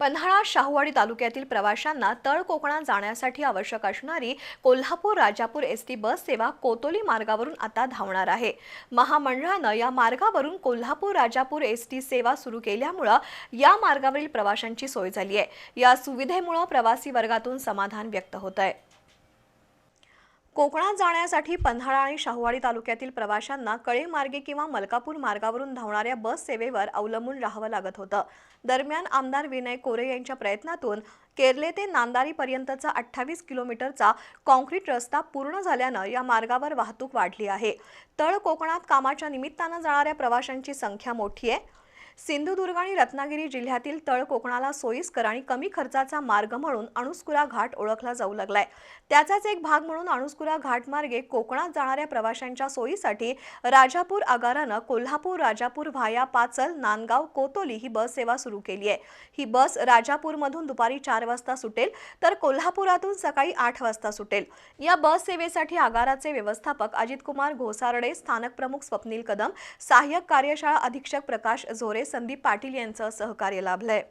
पन्हाळा शाहूवाडी तालुक्यातील प्रवाशांना तळ कोकणात जाण्यासाठी आवश्यक असणारी Kolhapur Rajapur S T bus सेवा कोतोली मार्गावरून आता धावणार आहे. महामंडळानं या मार्गावरून कोल्हापूर राजापूर एस टी सेवा सुरू केल्यामुळं या मार्गावरील प्रवाशांची सोय झाली आहे. या सुविधेमुळं प्रवासी वर्गातून समाधान व्यक्त होत आहे कोकणात जाण्यासाठी पन्हाळा आणि शाहूवाडी तालुक्यातील प्रवाशांना कळे मार्गे किंवा मलकापूर मार्गावरून धावणाऱ्या बस सेवेवर अवलंबून राहावं लागत होतं. दरम्यान आमदार विनय कोरे यांच्या प्रयत्नातून केरले ते नांदारीपर्यंतचा अठ्ठावीस किलोमीटरचा कॉन्क्रीट रस्ता पूर्ण झाल्यानं या मार्गावर वाहतूक वाढली आहे. तळ कोकणात कामाच्या निमित्तानं जाणाऱ्या प्रवाशांची संख्या मोठी आहे. सिंधुदुर्ग आणि रत्नागिरी जिल्ह्यातील तळ कोकणाला सोयीस्कर आणि कमी खर्चाचा मार्ग म्हणून अणुस्कुरा घाट ओळखला जाऊ लागलाय. त्याचाच एक भाग म्हणून अणुस्कुरा घाट मार्गे कोकणात जाणाऱ्या प्रवाशांच्या सोयीसाठी राजापूर आगारानं कोल्हापूर राजापूर व्हाया पाचल नांदगाव कोतोली ही बस सेवा सुरू केली आहे. ही बस राजापूरमधून दुपारी चार वाजता सुटेल तर कोल्हापुरातून सकाळी आठ वाजता सुटेल. या बस सेवेसाठी आगाराचे व्यवस्थापक अजितकुमार घोसारडे स्थानक प्रमुख स्वप्नील कदम सहाय्यक कार्यशाळा अधीक्षक प्रकाश झोरे संदीप पाटील यांचं सहकार्य लाभलंय.